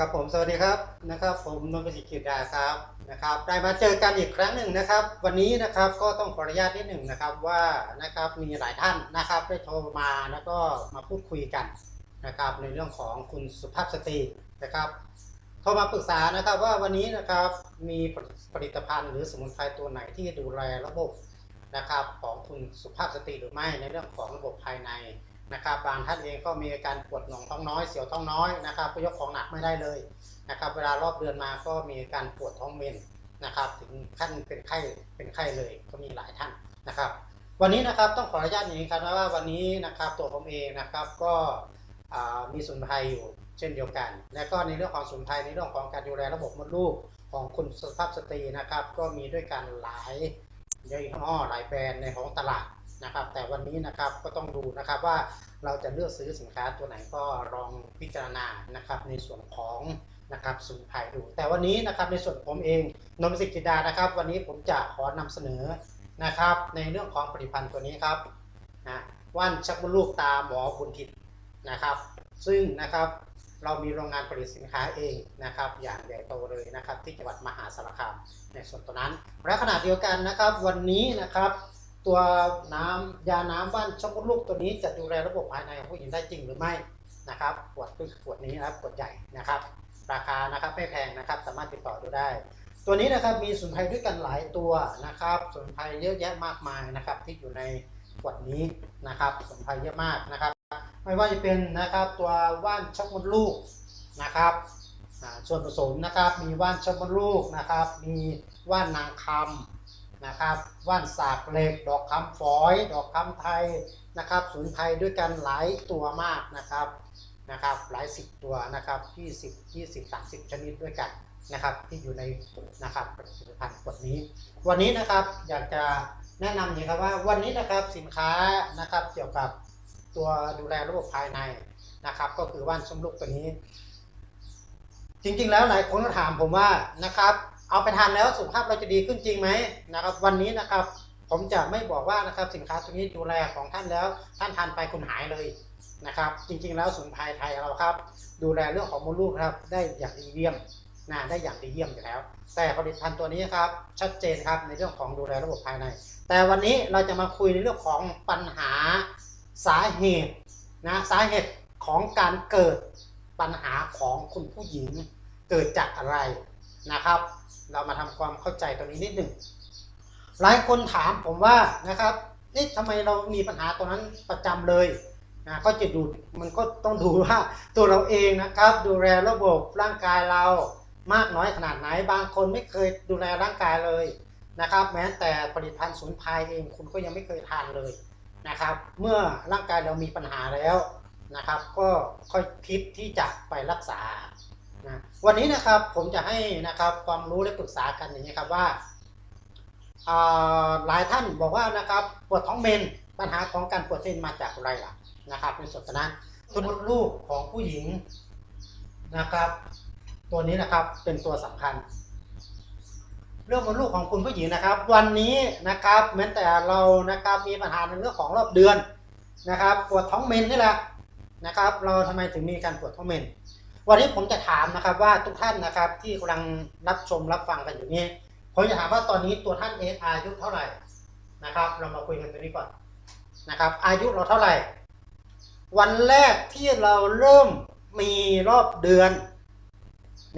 ครับผมสวัสดีครับนะครับ ผมนนท์ประสิทธิ์กิจดาครับนะครับได้มาเจอกันอีกครั้งหนึ่งนะครับ วันนี้นะครับก็ต้องขออนุญาตนิดหนึ่งนะครับว่านะครับมีหลายท่านนะครับได้โทรมาแล้วก็มาพูดคุยกันนะครับ ในเรื่องของคุณสุภาพสตรีนะครับโทรมาปรึกษานะครับว่าวันนี้นะครับมีผลิตภัณฑ์หรือสมุนไพรตัวไหนที่ดูแลระบบนะครับของคุณสุภาพสตรีหรือไม่ในเรื่องของระบบภายใน นะครับบางท่านเองก็มีอาการปวดหน่วงท้องน้อยเสียวท้องน้อยนะครับก็ยกของหนักไม่ได้เลยนะครับเวลารอบเดือนมาก็มีอาการปวดท้องเมนนะครับถึงขั้นเป็นไข้เป็นไข้เลยก็มีหลายท่านนะครับ วันนี้นะครับต้องขออนุญาตอย่างนี้ครับว่าวันนี้นะครับตัวผมเองนะครับก็มีสุนไพรอยู่เช่นเดียวกัน และก็ในเรื่องของสุนไพรในเรื่องของการดูแลระบบมดลูกของคุณสุภาพสตรีนะครับ ก็มีด้วยกันหลายยี่ห้อหลายแบรนด์ในของตลาด นะครับ แต่วันนี้นะครับก็ต้องดูนะครับว่าเราจะเลือกซื้อสินค้าตัวไหนก็ลองพิจารณานะครับในส่วนของนะครับสมุนไพรดูแต่วันนี้นะครับในส่วนผมเองนนท์สิทธิดานะครับ วันนี้ผมจะขอนำเสนอนะครับ ในเรื่องของผลิตภัณฑ์ตัวนี้ครับนะว่านชักมดลูกตาหมอบุญทิพย์นะครับ ซึ่งนะครับเรามีโรงงานผลิตสินค้าเองนะครับ อย่างใหญ่โตเลยนะครับ ที่จังหวัดมหาสารคามในส่วนตัวนั้น และขณะเดียวกันนะครับ วันนี้นะครับ ตัวน้ำยาน้ำบ้านช็อกโกลูกตัวนี้จะดูแลระบบภายในของผู้หญิงได้จริงหรือไม่นะครับขวดคือขวดนี้นะครับขวดใหญ่นะครับ ราคานะครับไม่แพงนะครับ สามารถติดต่อดูได้ ตัวนี้นะครับมีสมุนไพรด้วยกันหลายตัวนะครับสมุนไพรเยอะแยะมากมายนะครับ ที่อยู่ในขวดนี้นะครับสมุนไพรเยอะมากนะครับ ไม่ว่าจะเป็นนะครับตัวว่านช็อกโกลูกนะครับส่วนผสมนะครับมีว่านช็อกโกลูกนะครับ มีว่านนางคำ นะครับว่านสากเหล็ก ดอกคำฝอย ดอกคำไทยนะครับสมุนไพรด้วยกันหลายตัวมากนะครับนะครับหลายสิบตัวนะครับ20 20 30 ชนิดด้วยกันนะครับที่อยู่ในนะครับผลิตภัณฑ์ขวดนี้ วันนี้นะครับอยากจะแนะนำอย่ครับว่าวันนี้นะครับสินค้านะครับเกี่ยวกับตัวดูแลระบบภายในนะครับ ก็คือว่านส้มลูกตัวนี้ จริงๆแล้วหลายคนก็ถามผมว่านะครับ เอาไปทานแล้วสุขภาพเราจะดีขึ้นจริงไหมนะครับ วันนี้นะครับ ผมจะไม่บอกว่านะครับสินค้าตัวนี้ดูแลของท่านแล้ว ท่านทานไปคุณหายเลยนะครับ จริงๆแล้วสมุนไพรไทยเราครับ ดูแลเรื่องของมดลูกครับ ได้อย่างดีเยี่ยมนะได้อย่างดีเยี่ยมอยู่แล้ว แต่ผลิตภัณฑ์ตัวนี้ครับชัดเจนครับในเรื่องของดูแลระบบภายใน แต่วันนี้เราจะมาคุยในเรื่องของปัญหาสาเหตุนะสาเหตุของการเกิดปัญหาของคุณผู้หญิงเกิดจากอะไรนะครับ เรามาทำความเข้าใจตรงนี้นิดหนึ่งหลายคนถามผมว่านะครับนี่ทำไมเรามีปัญหาตรงนั้นประจำเลยนะก็จะดูมันก็ต้องดูว่าตัวเราเองนะครับ ดูแลระบบร่างกายเรามากน้อยขนาดไหน บางคนไม่เคยดูแลร่างกายเลยนะครับ แม้แต่ผลิตภัณฑ์สมุนไพรเองคุณก็ยังไม่เคยทานเลยนะครับ เมื่อร่างกายเรามีปัญหาแล้วนะครับ ก็ค่อยคิดที่จะไปรักษา วันนี้นะครับผมจะให้นะครับความรู้และปรึกษากันอย่างนี้ครับว่าาหลายท่านบอกว่านะครับปวดท้องเมนปัญหาของการปวดเส้นมาจากอะไรล่ะนะครับในส่วนนั้นตัวมดลูกของผู้หญิงนะครับ ตัวนี้นะครับเป็นตัวสำคัญ เรื่องมดลูกของคุณผู้หญิงนะครับ วันนี้นะครับแม้แต่เรานะครับมีปัญหาในเรื่องของรอบเดือนนะครับ ปวดท้องเมนนี่แหละนะครับ เราทำไมถึงมีการปวดท้องเมน วันนี้ผมจะถามนะครับว่าทุกท่านนะครับที่กำลังรับชมรับฟังกันอยู่นี้ผมจะถามว่าตอนนี้ตัวท่านเองอายุเท่าไหร่นะครับ เรามาคุยกันตรงนี้ก่อนนะครับ อายุเราเท่าไหร่ วันแรกที่เราเริ่มมีรอบเดือน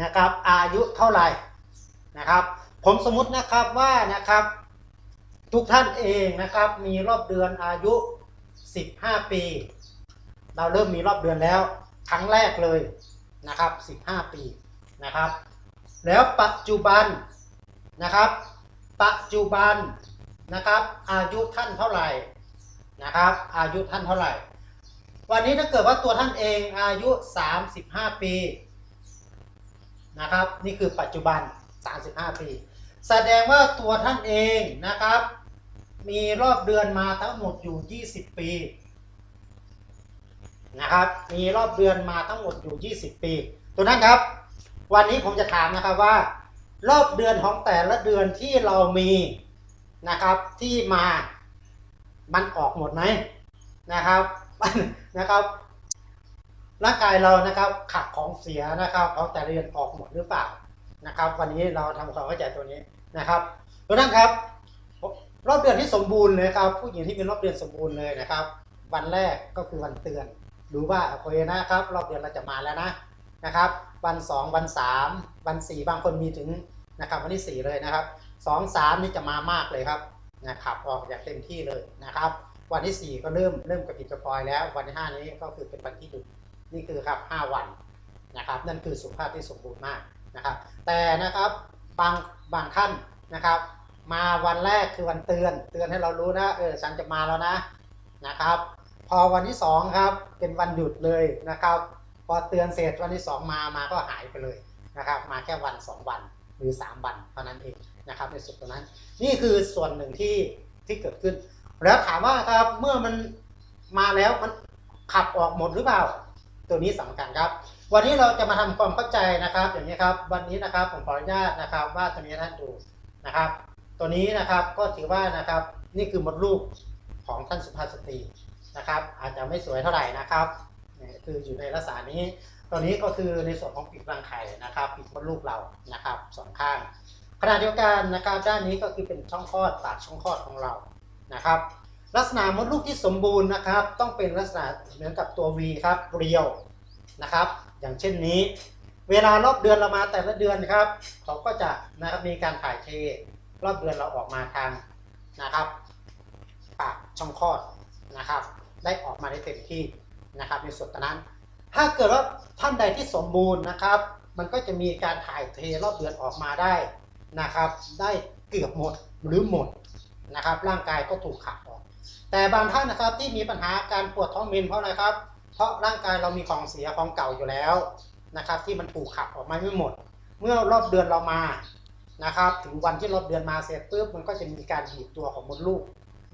นะครับ อายุเท่าไหร่นะครับ ผมสมมตินะครับว่านะครับ ทุกท่านเองนะครับ มีรอบเดือนอายุ 15 ปี เราเริ่มมีรอบเดือนแล้ว ครั้งแรกเลย นะครับ 15 ปีนะครับ แล้วปัจจุบันนะครับ ปัจจุบันนะครับ อายุท่านเท่าไหร่นะครับ อายุท่านเท่าไหร่ วันนี้ถ้าเกิดว่าตัวท่านเองอายุ 35 ปีนะครับ นี่คือปัจจุบัน 35 ปี แสดงว่าตัวท่านเองนะครับ มีรอบเดือนมาทั้งหมดอยู่ 20 ปี นะครับ มีรอบเดือนมาทั้งหมดอยู่ 20 ปี ตัวนั้นครับ วันนี้ผมจะถามนะครับว่า รอบเดือนของแต่ละเดือนที่เรามีนะครับที่มามันออกหมดไหมนะครับนะครับร่างกายเรานะครับขับของเสียนะครับของแต่ละเดือนออกหมดหรือเปล่านะครับ วันนี้เราทำความเข้าใจตัวนี้นะครับทุกท่านครับรอบเดือนที่สมบูรณ์เลยครับ ผู้หญิงที่มีรอบเดือนสมบูรณ์เลยนะครับ วันแรกก็คือวันเตือน ดูว่าโอเคนะครับ รอบเดือนเราจะมาแล้วนะนะครับ วัน 2 วัน 3 วัน 4 บางคนมีถึงนะครับวันที่4เลยนะครับ 2 3 นี่จะมามากเลยครับนะครับออกอย่างเต็มที่เลยนะครับ วันที่ 4 ก็เริ่มเริ่มกระปิดกระปอยแล้ว วันที่ 5 นี้ก็คือเป็นวันที่หยุดนี่คือครับ 5 วันนะครับ นั่นคือสุขภาพที่สมบูรณ์มากนะครับ แต่นะครับบางบางท่านนะครับ มาวันแรกคือวันเตือน เตือนให้เรารู้นะเออฉันจะมาแล้วนะนะครับ พอวันที่สองครับเป็นวันหยุดเลยนะครับ พอเตือนเสร็จวันที่สองมามาก็หายไปเลยนะครับ มาแค่วันสองวันหรือสามวันเท่านั้นเองนะครับในส่วนตรงนั้น นี่คือส่วนหนึ่งที่ที่เกิดขึ้น แล้วถามว่าครับเมื่อมันมาแล้วมันขับออกหมดหรือเปล่า ตัวนี้สำคัญครับ วันนี้เราจะมาทำความเข้าใจนะครับ อย่างนี้ครับ วันนี้นะครับผมขออนุญาตนะครับ ว่าตัวนี้ท่านดูนะครับ ตัวนี้นะครับก็ถือว่านะครับนี่คือมดลูกของท่านสุภาพสตรี นะครับ อาจจะไม่สวยเท่าไหร่นะครับคืออยู่ในลักษณะนี้ตัวนี้ก็คือในส่วนของปีกรังไข่นะครับปีกมดลูกเรานะครับสองข้างขณะเดียวกันนะครับด้านนี้ก็คือเป็นช่องคลอดปากช่องคลอดของเรานะครับ ลักษณะมดลูกที่สมบูรณ์นะครับ ต้องเป็นลักษณะเหมือนกับตัว V ครับเรียวนะครับ อย่างเช่นนี้ เวลารอบเดือนเรามาแต่ละเดือนครับเขาก็จะนะครับมีการถ่ายเทรอบเดือนเราออกมาทางนะครับ ปากช่องคลอดนะครับ ได้ออกมาได้เต็มที่นะครับในส่วนนั้น ถ้าเกิดว่าท่านใดที่สมบูรณ์นะครับ มันก็จะมีการถ่ายเทรอบเดือนออกมาได้นะครับ ได้เกือบหมดหรือหมดนะครับ ร่างกายก็ถูกขับออก แต่บางท่านนะครับที่มีปัญหาการปวดท้องเมนเพราะอะไรครับ เพราะร่างกายเรามีของเสียของเก่าอยู่แล้วนะครับ ที่มันถูกขับออกมาไม่หมด เมื่อรอบเดือนเรามานะครับ ถึงวันที่รอบเดือนมาเสร็จปุ๊บมันก็จะมีการบีบตัวของมดลูก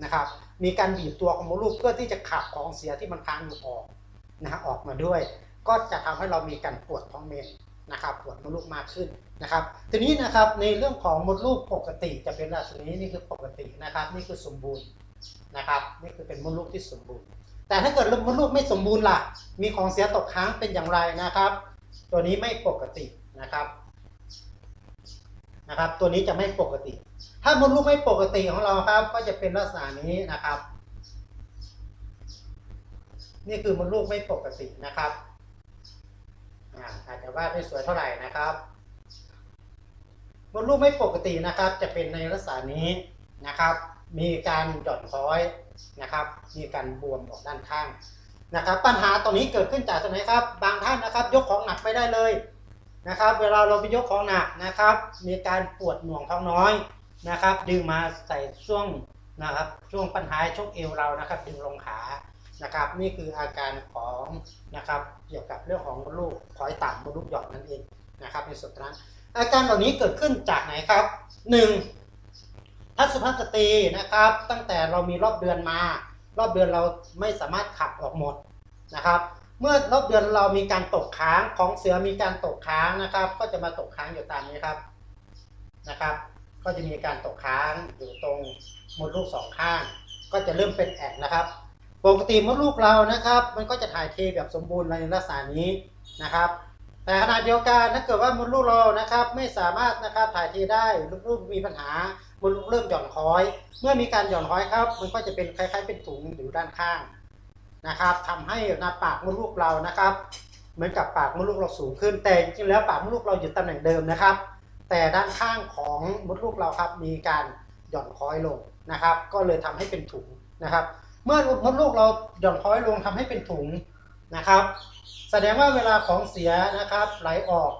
นะครับมีการบีบตัวของมดลูกเพื่อที่จะขับของเสียที่มันค้างอยู่ออกนะฮะออกมาด้วย ก็จะทำให้เรามีการปวดท้องเมนนะครับปวดมดลูกมากขึ้นนะครับ ทีนี้นะครับในเรื่องของมดลูกปกติจะเป็นลักษณะนี้นี่คือปกตินะครับ นี่คือสมบูรณ์นะครับนี่คือเป็นมดลูกที่สมบูรณ์ แต่ถ้าเกิดมดลูกไม่สมบูรณ์ล่ะ มีของเสียตกค้างเป็นอย่างไรนะครับ ตัวนี้ไม่ปกตินะครับนะครับ ตัวนี้จะไม่ปกติ ถ้ามดลูกไม่ปกติของเราครับ ก็จะเป็นลักษณะนี้นะครับ นี่คือมดลูกไม่ปกตินะครับอาอาจจะวาดไม่สวยเท่าไหร่นะครับมดลูกไม่ปกตินะครับ จะเป็นในลักษณะนี้นะครับ มีการหย่อนคล้อยนะครับ มีการบวมออกด้านข้างนะครับ ปัญหาตรงนี้เกิดขึ้นจากตรงไหนครับ บางท่านนะครับ ยกของหนักไม่ได้เลยนะครับ เวลาเราไปยกของหนักนะครับ มีการปวดหน่วงท้องน้อย นะครับ ดึงมาใส่ช่วงนะครับช่วงปัญหาช่วงเอวเรานะครับ ดึงลงขานะครับ นี่คืออาการของนะครับเกี่ยวกับเรื่องของลูกคอยต่ำมดลูกหย่อนนั่นเองนะครับ ในส่วนนั้นอาการเหล่านี้เกิดขึ้นจากไหนครับหนึ่งถ้าสุภาพสตรีนะครับ ตั้งแต่เรามีรอบเดือนมา รอบเดือนเราไม่สามารถขับออกหมดนะครับ เมื่อรอบเดือนเรามีการตกค้างของเสือมีการตกค้างนะครับ ก็จะมาตกค้างอยู่ตามนี้ครับนะครับ ก็จะมีการตกค้างอยู่ตรงมดลูกสองข้าง ก็จะเริ่มเป็นแอกนะครับ ปกติมดลูกเรานะครับ มันก็จะถ่ายเทแบบสมบูรณ์ในลักษณะนี้นะครับ แต่ขณะเดียวกันถ้าเกิดว่ามดลูกเรานะครับ ไม่สามารถนะครับถ่ายเทได้มดลูกมีปัญหามดลูกเริ่มหย่อนคล้อย เมื่อมีการหย่อนคล้อยครับ มันก็จะเป็นคล้ายๆเป็นถุงอยู่ด้านข้างนะครับทำให้หน้าปากมดลูกเรานะครับ เหมือนกับปากมดลูกเราสูงขึ้นแต่จริงๆแล้วปากมดลูกเราอยู่ตำแหน่งเดิมนะครับ แต่ด้านข้างของมดลูกเราครับ มีการหย่อนคล้อยลงนะครับ ก็เลยทำให้เป็นถุงนะครับ เมื่อมดลูกเราหย่อนคล้อยลงทำให้เป็นถุงนะครับ แสดงว่าเวลาของเสียนะครับไหลออก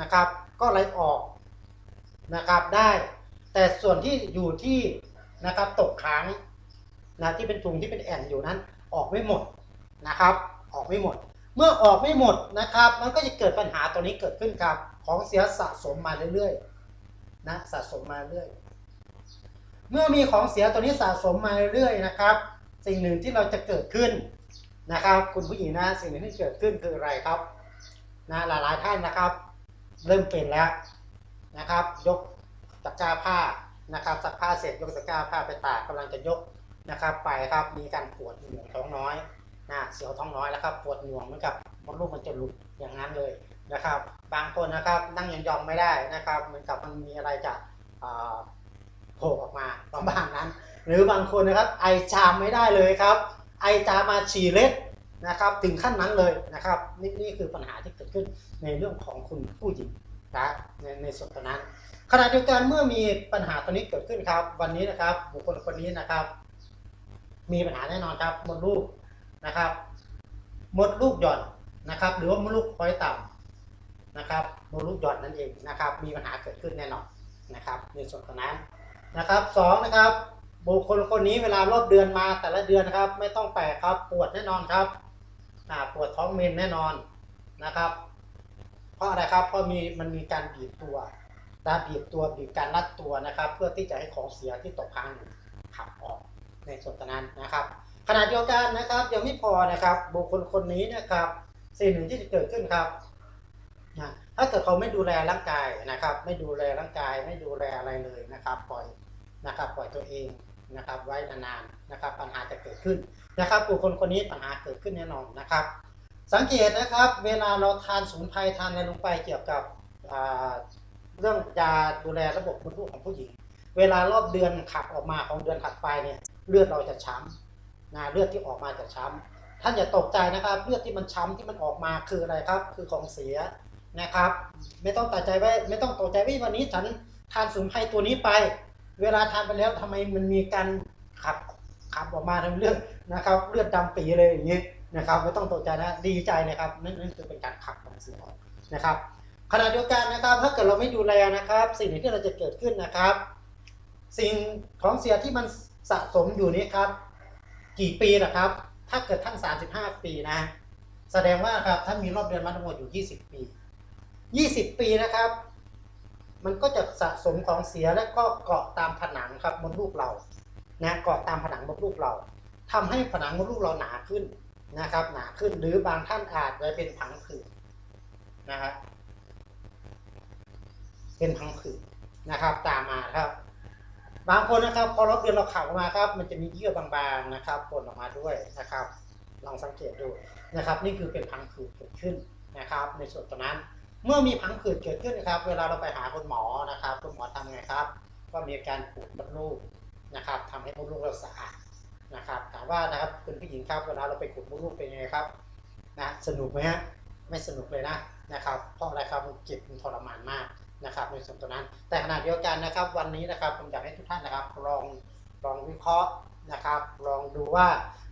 นะครับ ก็ไหลออกนะครับได้ แต่ส่วนที่อยู่ที่นะครับตกค้างนะที่เป็นถุงที่เป็นแอ่นอยู่นั้น ออกไม่หมดนะครับ ออกไม่หมด เมื่อออกไม่หมดนะครับ มันก็จะเกิดปัญหาตัวนี้เกิดขึ้นครับ ของเสียสะสมมาเรื่อยๆนะสะสมมาเรื่อย เมื่อมีของเสียตัวนี้สะสมมาเรื่อยๆนะครับ สิ่งหนึ่งที่เราจะเกิดขึ้นนะครับ คุณผู้หญิงนะสิ่งหนึ่งที่เกิดขึ้นคืออะไรครับนะหลายๆท่านนะครับ เริ่มเป็นแล้วนะครับ ยกตะกร้าผ้านะครับซักผ้าเสร็จยกตะกร้าผ้าไปตากกำลังจะยกนะครับ ไปครับมีการปวดหน่วงท้องน้อยนะเสียวท้องน้อยแล้วครับปวดหน่วงเหมือนกับมดลูกมันจะหลุดอย่างนั้นเลย นะครับ บางคนนะครับนั่งยองๆไม่ได้นะครับเหมือนกับมันมีอะไรจะโผล่ออกมาประมาณนั้น หรือบางคนนะครับไอจามไม่ได้เลยครับ ไอจามมาฉี่เล็ดนะครับ ถึงขั้นนั้นเลยนะครับนี่นี่คือปัญหาที่เกิดขึ้นในเรื่องของคุณผู้หญิงนะในในส่วนนั้น ขณะเดียวกันเมื่อมีปัญหาตัวนี้เกิดขึ้นครับ วันนี้นะครับบุคคลคนนี้นะครับ มีปัญหาแน่นอนครับมดลูกนะครับมดลูกหย่อนนะครับ หรือว่ามดลูกคอยต่ำ นะครับมดลูกหย่อนนั่นเองนะครับ มีปัญหาเกิดขึ้นแน่นอนนะครับในส่วนตรงนั้นนะครับสองนะครับบุคคลคนนี้เวลารอบเดือนมาแต่ละเดือนนะครับ ไม่ต้องแปลกครับปวดแน่นอนครับปวดท้องเมนแน่นอนนะครับ เพราะอะไรครับเพราะมีมันมีการบีบตัวนะบีบตัวบีบการรัดตัวนะครับ เพื่อที่จะให้ของเสียที่ตกค้างอยู่ขับออกในส่วนตรงนั้นนะครับขณะเดียวกันนะครับยังไม่พอนะครับบุคคลคนนี้นะครับสิ่งหนึ่งที่จะเกิดขึ้นครับ นะถ้าเกิดเขาไม่ดูแลร่างกายนะครับ ไม่ดูแลร่างกายไม่ดูแลอะไรเลยนะครับ ปล่อยนะครับปล่อยตัวเองนะครับไว้นานๆนะครับ ปัญหาจะเกิดขึ้นนะครับบุคคลคนนี้ปัญหาเกิดขึ้นแน่นอนนะครับ สังเกตนะครับ เวลาเราทานสมุนไพรทานอะไรลงไปเกี่ยวกับเรื่องยาดูแลระบบมดลูกของผู้หญิง เวลารอบเดือนขับออกมาของเดือนถัดไปเนี่ยเลือดเราจะช้ำนะเลือดที่ออกมาจะช้ำท่านอย่าตกใจนะครับ เลือดที่มันช้ำที่มันออกมาคืออะไรครับ คือของเสีย นะครับ ไม่ต้องตัดใจไว้ไม่ต้องตกใจว่าวันนี้ฉันทานสมุนไพรตัวนี้ไป เวลาทานไปแล้วทำไมมันมีการขับขับออกมาทั้งเลือดนะครับ เลือดดำปีเลยอย่างนี้นะครับ ไม่ต้องตกใจนะดีใจนะครับนั่นนั่นคือเป็นการขับของเสียออกนะครับขณะเดียวกันนะครับ ถ้าเกิดเราไม่ดูแลนะครับ สิ่งที่เราจะเกิดขึ้นนะครับ สิ่งของเสียที่มันสะสมอยู่นี้ครับ กี่ปีนะครับ ถ้าเกิดทั้ง 35 ปีนะ แสดงว่าครับท่านมีรอบเดือนมาทั้งหมดอยู่ 20 ปี 20 ปีนะครับ มันก็จะสะสมของเสียและก็เกาะตามผนังครับมดลูกเรานะเกาะตามผนังมดลูกเราทำให้ผนังมดลูกเราหนาขึ้นนะครับ หนาขึ้นหรือบางท่านอาจจะเป็นผังผืดนะครับเป็นพังผืดนะครับ ตามมาครับ บางคนนะครับ พอรอบเดือนเราขับออกมาครับ มันจะมีเยื่อบางๆนะครับปนออกมาด้วยนะครับ ลองสังเกตดูนะครับ นี่คือเป็นพังผืดเกิดขึ้นนะครับ ในส่วนตรงนั้น เมื่อมีพังผืดเกิดขึ้นนะครับ เวลาเราไปหาคุณหมอนะครับ คุณหมอทำไงครับ ก็มีการขูดมดลูกนะครับทำให้มดลูกเราสะอาดนะครับถามว่านะครับคุณผู้หญิงครับเวลาเราไปขูดมดลูกเป็นยังไงครับนะสนุกไหมฮะไม่สนุกเลยนะนะครับ เพราะอะไรครับมันเจ็บมันทรมานมากนะครับ ในส่วนตัวนั้น แต่ขณะเดียวกันนะครับ วันนี้นะครับผมอยากให้ทุกท่านนะครับลองลองวิเคราะห์นะครับ ลองดูว่า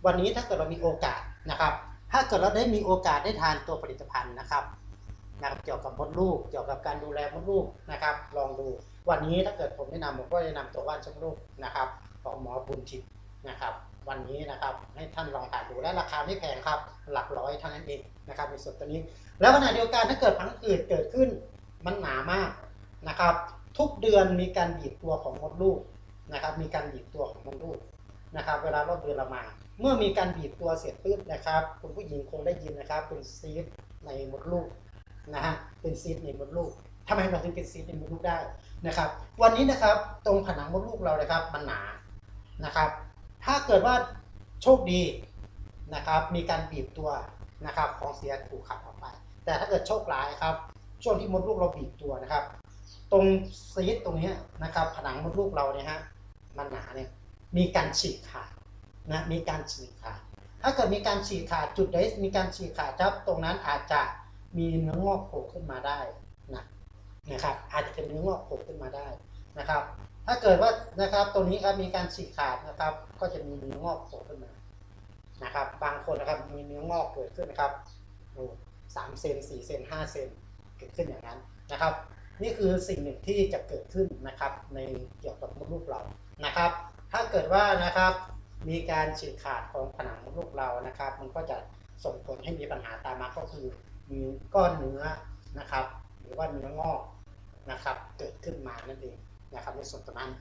วันนี้ถ้าเกิดเรามีโอกาสนะครับ ถ้าเกิดเราได้มีโอกาสได้ทานตัวผลิตภัณฑ์นะครับ นะครับเกี่ยวกับมดลูก เกี่ยวกับการดูแลมดลูกนะครับ ลองดูวันนี้ถ้าเกิดผมแนะนำผมก็แนะนำตัวว่านชมลูกนะครับของหมอบุญทิพย์นะครับ วันนี้นะครับให้ท่านลองทานดูและราคาไม่แพงครับ หลักร้อยเท่านั้นเองนะครับในส่วนตัวนี้ แล้วขณะเดียวกันถ้าเกิดพังผืดเกิดขึ้นมันหนามากนะครับ ทุกเดือนมีการบีบตัวของมดลูกนะครับ มีการบีบตัวของมดลูกนะครับ เวลารอบเดือนเรามา เมื่อมีการบีบตัวเสร็จปุ๊บนะครับ คุณผู้หญิงคงได้ยินนะครับเป็นซีสในมดลูก นะฮะเป็นซีสในมดลูกทำไมเราถึงเป็นซีสในมดลูกได้นะครับ วันนี้นะครับตรงผนังมดลูกเรานะครับมันหนานะครับ ถ้าเกิดว่าโชคดีนะครับ มีการบีบตัวนะครับของเสียถูกขับออกไป แต่ถ้าเกิดโชคร้ายครับ ช่วงที่มดลูกเราบีบตัวนะครับ ตรงซีสตรงนี้นะครับ ผนังมดลูกเราเนี่ยฮะมันหนาเนี่ยมีการฉีกขาดนะมีการฉีกขาด ถ้าเกิดมีการฉีกขาดจุดใดมีการฉีกขาดครับ ตรงนั้นอาจจะ มีเนื้องอกโผล่ขึ้นมาได้นะนะครับ อาจจะเป็นเนื้องอกโผล่ขึ้นมาได้นะครับ ถ้าเกิดว่านะครับตรงนี้ครับมีการฉีกขาดนะครับ ก็จะมีเนื้องอกโผล่ขึ้นมานะครับ บางคนนะครับมีเนื้องอกเกิดขึ้นนะครับดูสามเซนสี่เซนห้าเซนเกิดขึ้นอย่างนั้นนะครับ นี่คือสิ่งหนึ่งที่จะเกิดขึ้นนะครับ ในเกี่ยวกับมดลูกเรานะครับ ถ้าเกิดว่านะครับมีการฉีกขาดของผนังมดลูกเรานะครับ มันก็จะส่งผลให้มีปัญหาตามมาก็คือ มีก้อนเนื้อนะครับ หรือว่าเนื้องอกนะครับ เกิดขึ้นมานั่นเองนะครับในส่วนตรงนั้น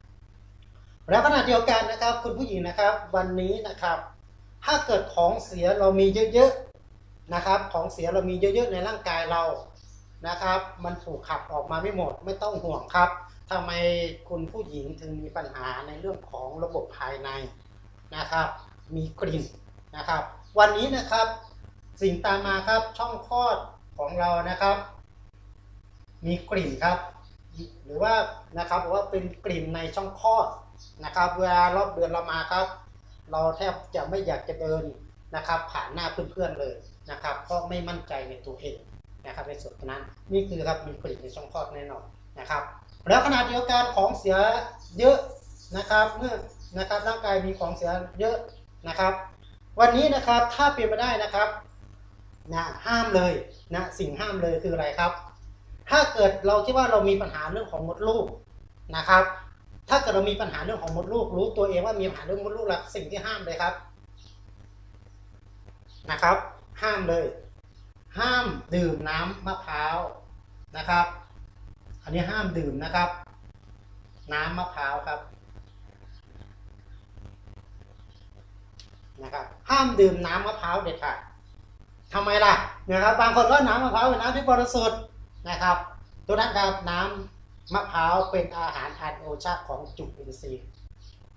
แล้วขณะเดียวกันนะครับ คุณผู้หญิงนะครับ วันนี้นะครับ ถ้าเกิดของเสียเรามีเยอะๆนะครับ ของเสียเรามีเยอะๆในร่างกายเรานะครับ มันถูกขับออกมาไม่หมดไม่ต้องห่วงครับทำไมคุณผู้หญิงถึงมีปัญหาในเรื่องของระบบภายในนะครับ มีกลิ่นนะครับ วันนี้นะครับ สิ่งตามมาครับช่องคลอดของเรานะครับ มีกลิ่นครับ หรือว่านะครับว่าเป็นกลิ่นในช่องคลอดนะครับเวลารอบเดือนเรามาครับ เราแทบจะไม่อยากจะเดินนะครับ ผ่านหน้าเพื่อนๆเลยนะครับ เพราะไม่มั่นใจในตัวเองนะครับในส่วนนั้นนี่คือครับมีกลิ่นในช่องคลอดแน่นอนนะครับ แล้วขนาดเดียวกันของเสียเยอะนะครับเมื่อนะครับร่างกายมีของเสียเยอะนะครับ วันนี้นะครับถ้าเปลี่ยนมาได้นะครับ นะห้ามเลยนะสิ่งห้ามเลยคืออะไรครับ ถ้าเกิดเราคิดว่าเรามีปัญหาเรื่องของมดลูกนะครับ ถ้าเกิดเรามีปัญหาเรื่องของมดลูก รู้ตัวเองว่ามีปัญหาเรื่องมดลูกแล้วสิ่งที่ห้ามเลยครับนะครับ ห้ามเลย ห้ามดื่มน้ำมะพร้าวนะครับ อันนี้ห้ามดื่มนะครับ น้ำมะพร้าวครับนะครับห้ามดื่มน้ำมะพร้าวเด็ดขาด ทำไมล่ะนะครับบางคนก็น้ำมะพร้าวเป็นน้ำที่บริสุทธิ์นะครับตัวนั้นครับน้ำมะพร้าวเป็นอาหารอันโอชาของจุลินทรีย์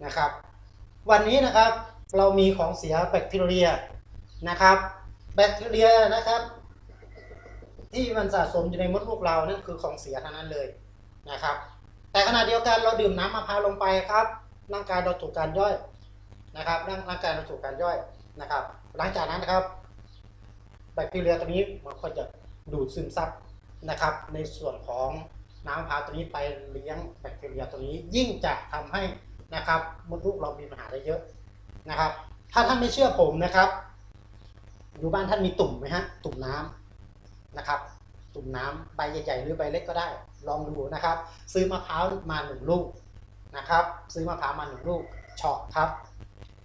นะครับ วันนี้นะครับเรามีของเสียแบคทีเรียนะครับ แบคทีเรียนะครับ ที่มันสะสมอยู่ในมดลูกเรานั่นคือของเสียทั้งนั้นเลยนะครับ แต่ขณะเดียวกันเราดื่มน้ำมะพร้าวลงไปครับร่างกายเราถูกการย่อยนะครับร่างร่างกายเราถูกการย่อยนะครับ หลังจากนั้นนะครับ แบคทีเรียตัวนี้มันก็จะดูดซึมซับนะครับ ในส่วนของน้ำมะพร้าวตัวนี้ไปเลี้ยงแบคทีเรียตัวนี้ ยิ่งจะทำให้นะครับมดลูกเรามีปัญหาได้เยอะนะครับ ถ้าท่านไม่เชื่อผมนะครับอยู่บ้านท่านมีตุ่มไหมฮะตุ่มน้ำนะครับ ตุ่มน้ำใบใหญ่ๆหรือใบเล็กก็ได้ ลองดูนะครับ ซื้อมะพร้าวมาหนึ่งลูกนะครับ ซื้อมะพร้าวมาหนึ่งลูกเฉาะครับ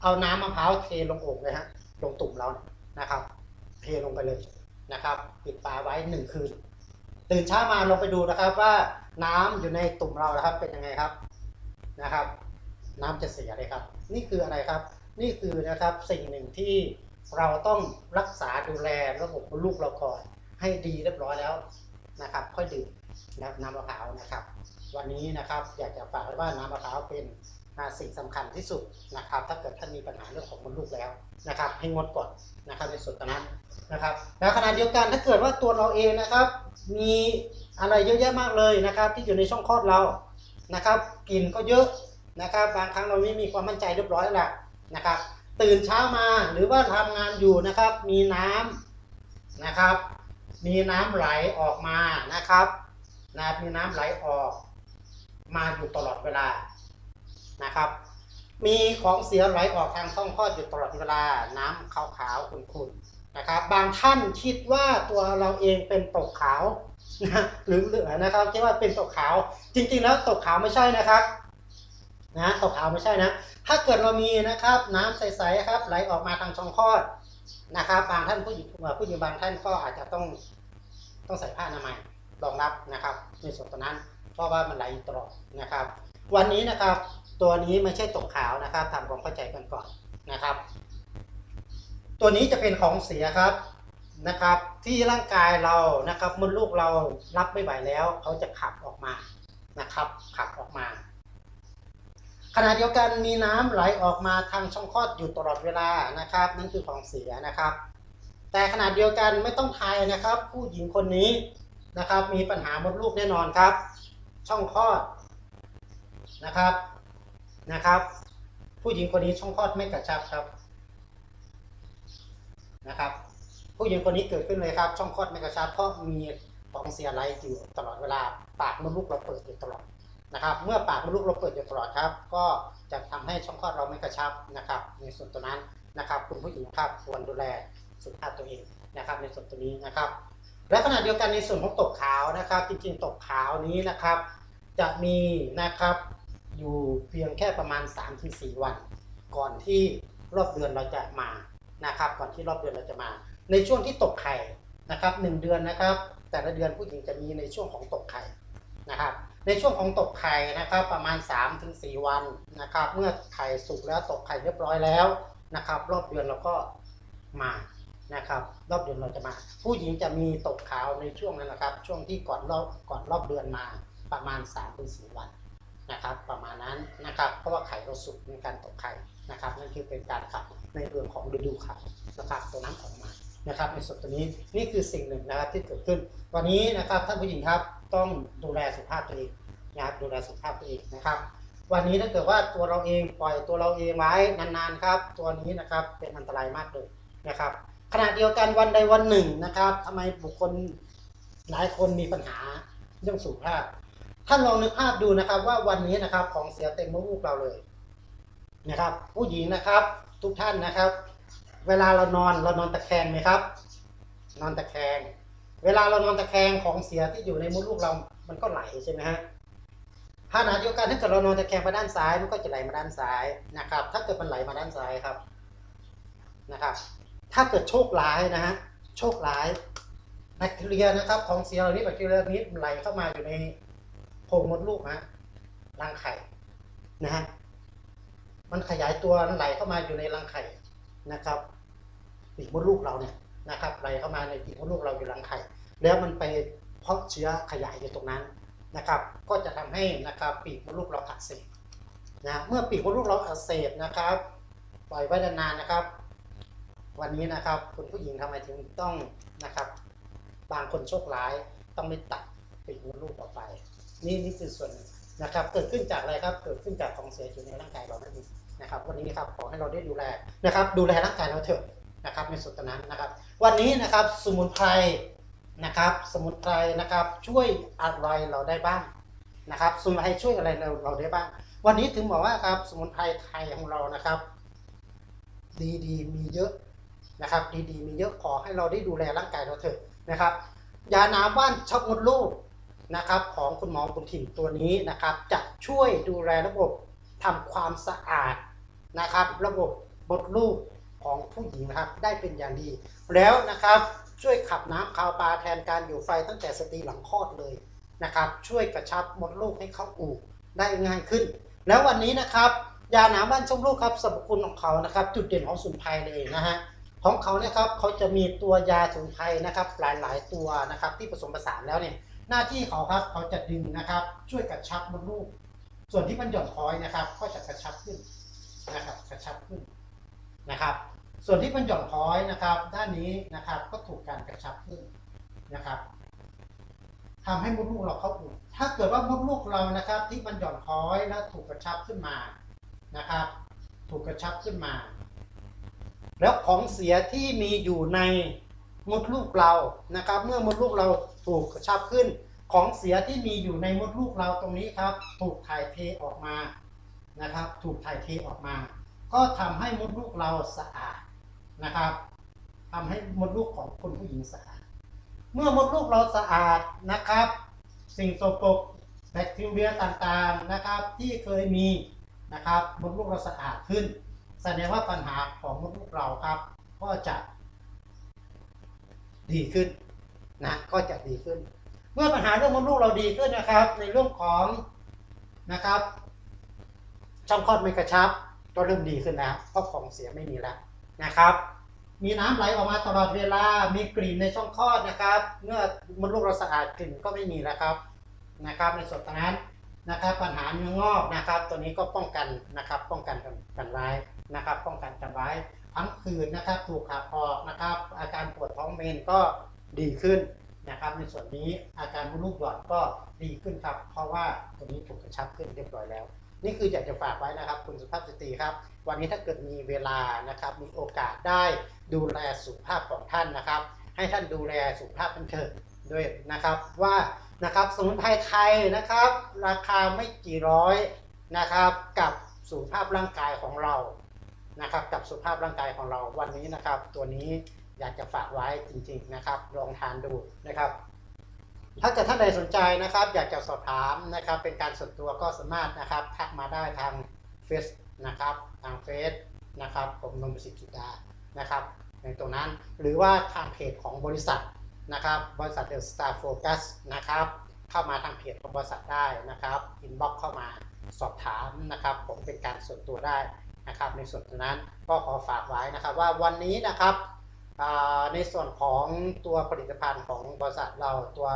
เอาน้ำมะพร้าวเทลงโอ่งเลยฮะลงตุ่มเราเนี่ยนะครับ เทลงไปเลยนะครับปิดฝาไว้หนึ่งคืน ตื่นเช้ามาลงไปดูนะครับว่าน้ำอยู่ในตุ่มเรานะครับเป็นยังไงครับนะครับ น้ำจะเสียเลยครับ นี่คืออะไรครับ นี่คือนะครับสิ่งหนึ่งที่เราต้องรักษาดูแลระบบลูกเราก่อนให้ดีเรียบร้อยแล้วนะครับ ค่อยดื่มน้ำมะพร้าวนะครับ วันนี้นะครับอยากจะฝากไว้ว่าน้ำมะพร้าวเป็น สิ่งสำคัญที่สุดนะครับ ถ้าเกิดท่านมีปัญหาเรื่องของมดลูกแล้วนะครับ ให้งดก่อนนะครับในส่วนตรงนั้นนะครับ แล้วขณะเดียวกันถ้าเกิดว่าตัวเราเองนะครับ มีอะไรเยอะแยะมากเลยนะครับ ที่อยู่ในช่องคลอดเรานะครับกลิ่นก็เยอะนะครับบางครั้งเราไม่มีความมั่นใจเรียบร้อยแล้วนะครับ ตื่นเช้ามาหรือว่าทำงานอยู่นะครับ มีน้ำนะครับ มีน้ำไหลออกมานะครับนะมีน้ำไหลออกมาอยู่ตลอดเวลา นะครับ มีของเสียไหลออกทางช่องคลอดอยู่ตลอดเวลาน้ำขาวๆขุ่นๆนะครับ บางท่านคิดว่าตัวเราเองเป็นตกขาวนะหรือเหลือนะครับคิดว่าเป็นตกขาวจริงๆแล้วตกขาวไม่ใช่นะครับนะตกขาวไม่ใช่นะ ถ้าเกิดเรามีนะครับ น้ำใสๆครับ ไหลออกมาทางช่องคลอดนะครับ บางท่านผู้หญิงผู้หญิงบางท่านก็อาจจะต้องต้องใส่ผ้าอนามัยรองรับนะครับ ในส่วนตรงนั้น เพราะว่ามันไหลตลอดนะครับ วันนี้นะครับ ตัวนี้ไม่ใช่ตกขาวนะครับทำความเข้าใจกันก่อนนะครับ ตัวนี้จะเป็นของเสียครับนะครับ ที่ร่างกายเรานะครับมดลูกเรารับไม่ไหวแล้วเขาจะขับออกมานะครับ ขับออกมา ขณะเดียวกันมีน้ำไหลออกมาทางช่องคลอดอยู่ตลอดเวลานะครับ นั่นคือของเสียนะครับ แต่ขณะเดียวกันไม่ต้องทายนะครับ ผู้หญิงคนนี้นะครับ มีปัญหามดลูกแน่นอนครับ ช่องคลอดนะครับ นะครับ ผู้หญิงคนนี้ช่องคลอดไม่กระชับครับนะครับ ผู้หญิงคนนี้เกิดขึ้นเลยครับ ช่องคลอดไม่กระชับเพราะมีของเสียไหลอยู่ตลอดเวลาปากมดลูกเราเปิดอยู่ตลอดนะครับ เมื่อปากมดลูกเราเปิดอยู่ตลอดครับ ก็จะทำให้ช่องคลอดเราไม่กระชับนะครับ ในส่วนตัวนั้นนะครับ คุณผู้หญิงครับควรดูแลสุขภาพตัวเองนะครับ ในส่วนตัวนี้นะครับ และขณะเดียวกันในส่วนของตกขาวนะครับ จริงๆตกขาวนี้นะครับ จะมีนะครับ อยู่เพียงแค่ประมาณ3-4วัน ก่อนที่รอบเดือนเราจะมานะครับ ก่อนที่รอบเดือนเราจะมา ในช่วงที่ตกไข่นะครับหเดือนนะครับ แต่ละเดือนผู้หญิงจะมีในช่วงของตกไข่นะครับ ในช่วงของตกไข่นะครับประมาณ 3-4วันนะครับ เมื่อไข่สุกแล้วตกไข่เรียบร้อยแล้วนะครับ รอบเดือนเราก็มานะครับ รอบเดือนเราจะมา ผู้หญิงจะมีตกขาวในช่วงนั้นนะครับ ช่วงที่ก่อนรอบก่อนรอบเดือนมาประมาณ3-4วัน นะครับ ประมาณนั้นนะครับ เพราะว่าไข่เราสุกในการตกไข่นะครับ นั่นคือเป็นการขับในเรื่องของฤดูไข่นะครับตัวน้ำออกมานะครับ ในส่วนตัวนี้นี่คือสิ่งหนึ่งนะครับที่เกิดขึ้น วันนี้นะครับท่านผู้หญิงครับต้องดูแลสุขภาพตัวเองนะครับดูแลสุขภาพตัวเองนะครับ วันนี้ถ้าเกิดว่าตัวเราเองปล่อยตัวเราเองไว้นานๆครับ ตัวนี้นะครับเป็นอันตรายมากเลยนะครับขณะเดียวกันวันใดวันหนึ่งนะครับทำไมบุคคลหลายคนมีปัญหาเรื่องสุขภาพ ท่านลองนึกภาพดูนะครับ ว่าวันนี้นะครับของเสียเต็มมดลูกเราเลยนะครับ ผู้หญิงนะครับ ทุกท่านนะครับ เวลาเรานอนเรานอนตะแคงไหมครับ นอนตะแคง เวลาเรานอนตะแคงของเสียที่อยู่ในมดลูกเรา มันก็ไหลใช่ไหมฮะขณะเดียวกันถ้าเกิดเรานอนตะแคงไปด้านซ้ายมันก็จะไหลมาด้านซ้ายนะครับ ถ้าเกิดมันไหลมาด้านซ้ายครับนะครับ ถ้าเกิดโชคร้ายนะฮะโชคร้ายแบคทีเรียนะครับ ของเสียเหล่านี้แบคทีเรียนี้ไหลเข้ามาอยู่ใน โพรงมดลูกฮะรังไข่นะฮะมันขยายตัวมันไหลเข้ามาอยู่ในรังไข่นะครับปีกมดลูกเราเนี่ยนะครับไหลเข้ามาในปีกมดลูกเราอยู่รังไข่ แล้วมันไปเพาะเชื้อขยายอยู่ตรงนั้นนะครับ ก็จะทำให้นะครับปีกมดลูกเราอักเสบนะเมื่อปีกมดลูกเราอักเสบนะครับ ปล่อยไว้นานๆนะครับ วันนี้นะครับคุณผู้หญิงทำไมถึงต้องนะครับ บางคนโชคร้ายต้องไม่ตัดปีกมดลูกออกไป นี่นี่คือส่วนนะครับ เกิดขึ้นจากอะไรครับ เกิดขึ้นจากของเสียอยู่ในร่างกายเรานั่นเองนะครับ วันนี้ครับขอให้เราได้ดูแลนะครับ ดูแลร่างกายเราเถอะนะครับในส่วนนั้นนะครับ วันนี้นะครับสมุนไพรนะครับ สมุนไพรนะครับช่วยอะไรเราได้บ้างนะครับ สมุนไพรช่วยอะไรเราเราได้บ้าง วันนี้ถึงบอกว่าครับสมุนไพรไทยของเรานะครับ ดีๆ มีเยอะนะครับ ดีๆ มีเยอะขอให้เราได้ดูแลร่างกายเราเถอะนะครับยาน้ำว่านช็อกมดลูก นะครับของคุณหมอบุญถิ่นตัวนี้นะครับจะช่วยดูแลระบบทำความสะอาดนะครับ ระบบมดลูกของผู้หญิงนะครับได้เป็นอย่างดี แล้วนะครับช่วยขับน้ำคาวปลาแทนการอยู่ไฟตั้งแต่สตรีหลังคลอดเลยนะครับ ช่วยกระชับมดลูกให้เข้าอู่ได้ง่ายขึ้น แล้ววันนี้นะครับ ยาหนามบ้านชมลูกครับสรรพคุณของเขานะครับ จุดเด่นของสมุนไพรเลยนะฮะของเขาเนี่ยครับเขาจะมีตัวยาสมุนไพรนะครับหลายๆตัวนะครับที่ผสมผสานแล้วเนี่ย หน้าที่เขาครับเขาจะดึงนะครับ ช่วยกระชับมดลูก ส่วนที่มันหย่อนคอยนะครับ ก็จะกระชับขึ้นนะครับ กระชับขึ้นนะครับ ส่วนที่มันหย่อนคอยนะครับ ด้านนี้นะครับก็ถูกการกระชับขึ้นนะครับทำให้มดลูกเราเข้าอู่ถ้าเกิดว่ามดลูกเรานะครับ ที่มันหย่อนคอยแล้วถูกกระชับขึ้นมานะครับ ถูกกระชับขึ้นมา แล้วของเสียที่มีอยู่ใน มดลูกเรานะครับ เมื่อมดลูกเราถูกกระชับขึ้น ของเสียที่มีอยู่ในมดลูกเราตรงนี้ครับ ถูกถ่ายเทออกมานะครับ ถูกถ่ายเทออกมา ก็ทำให้มดลูกเราสะอาดนะครับทำให้มดลูกของคนผู้หญิงสะอาด เมื่อมดลูกเราสะอาดนะครับ สิ่งสกปรกแบคทีเรียต่างๆนะครับ ที่เคยมีนะครับมดลูกเราสะอาดขึ้น แสดงว่าปัญหาของมดลูกเราครับ ก็จะ ดีขึ้นนะก็จะดีขึ้น เมื่อปัญหาเรื่องมดลูกเราดีขึ้นนะครับ ในเรื่องของนะครับช่องคลอดไม่กระชับ ก็เริ่มดีขึ้นแล้วเพราะของเสียไม่มีแล้วนะครับ มีน้ำไหลออกมาตลอดเวลา มีกลิ่นในช่องคลอดนะครับ เมื่อมดลูกเราสะอาดกลิ่นก็ไม่มีแล้วครับนะครับ ในส่วนตรงนั้นนะครับ ปัญหาเนื้องอกนะครับ ตัวนี้ก็ป้องกันนะครับ ป้องกันกันกันไว้นะครับ ป้องกันกันไว้ ทั้งคืนนะครับ ถูกขับออกนะครับ อาการปวดท้องเมนก็ดีขึ้นนะครับ ในส่วนนี้อาการมดลูกหย่อนก็ดีขึ้นครับ เพราะว่าตัวนี้ถูกกระชับขึ้นเรียบร้อยแล้ว นี่คืออยากจะฝากไว้นะครับ คุณสุภาพสตรีครับ วันนี้ถ้าเกิดมีเวลานะครับ มีโอกาสได้ดูแลสุขภาพของท่านนะครับ ให้ท่านดูแลสุขภาพท่านเถิดด้วยนะครับว่านะครับสมุนไพรไทยนะครับ ราคาไม่กี่ร้อยนะครับ กับสุขภาพร่างกายของเรา นะครับกับสุขภาพร่างกายของเราวันนี้นะครับ ตัวนี้อยากจะฝากไว้จริง ๆนะครับ ลองทานดูนะครับ ถ้าเกิดท่านใดสนใจนะครับ อยากจะสอบถามนะครับ เป็นการส่วนตัวก็สามารถนะครับทักมาได้ทางเฟซนะครับทางเฟซนะครับผมนมสิกิดานะครับ ในตรงนั้นหรือว่าทางเพจของบริษัทนะครับ บริษัทเดลสตาร์โฟกัสนะครับเข้ามาทางเพจของบริษัทได้นะครับอินบ็อกเข้ามาสอบถามนะครับ ผมเป็นการส่วนตัวได้ นะครับในส่วนนั้นก็ขอฝากไว้นะครับว่าวันนี้นะครับในส่วนของตัวผลิตภัณฑ์ของบริษัทเราตัว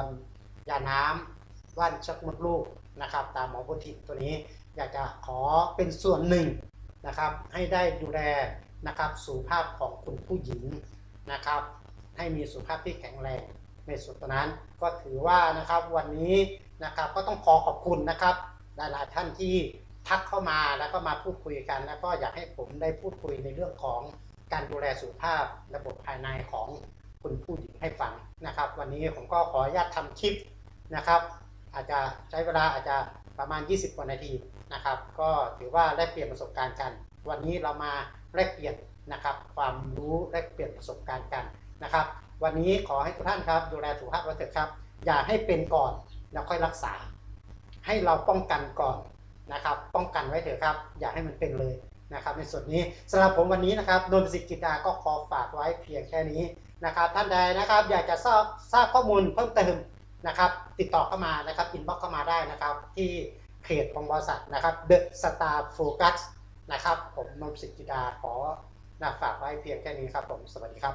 ยาน้ำว่านชักมดลูกนะครับ ตามหมอพุทธิตัวนี้อยากจะขอเป็นส่วนหนึ่งนะครับ ให้ได้ดูแลนะครับสุขภาพของคุณผู้หญิงนะครับ ให้มีสุขภาพที่แข็งแรงในส่วนตนั้นก็ถือว่านะครับวันนี้นะครับก็ต้องขอขอบคุณนะครับหลายๆท่านที่ ทักเข้ามาแล้วก็มาพูดคุยกัน แล้วก็อยากให้ผมได้พูดคุยในเรื่องของการดูแลสุขภาพระบบภายในของคุณผู้หญิงให้ฟังนะครับ วันนี้ผมก็ขออนุญาตทำคลิปนะครับ อาจจะใช้เวลาอาจจะประมาณ 20 กว่านาทีนะครับ ก็ถือว่าแลกเปลี่ยนประสบการณ์กัน วันนี้เรามาแลกเปลี่ยนนะครับ ความรู้แลกเปลี่ยนประสบการณ์กันนะครับ วันนี้ขอให้ทุกท่านครับ ดูแลสุขภาพไว้เถิดครับ อย่าให้เป็นก่อนแล้วค่อยรักษา ให้เราป้องกันก่อน นะครับป้องกันไว้เถอะครับ อย่าให้มันเป็นเลยนะครับในส่วนนี้สำหรับผมวันนี้นะครับนนทสิทธิ์จิตดาก็ขอฝากไว้เพียงแค่นี้นะครับท่านใดนะครับอยากจะทราบทราบข้อมูลเพิ่มเติมนะครับติดต่อเข้ามานะครับอินบ็อกเข้ามาได้นะครับที่เพจของบริษัทนะครับ The Star Focus นะครับผมนนทสิทธิ์จิตดาขอฝากไว้เพียงแค่นี้ครับผมสวัสดีครับ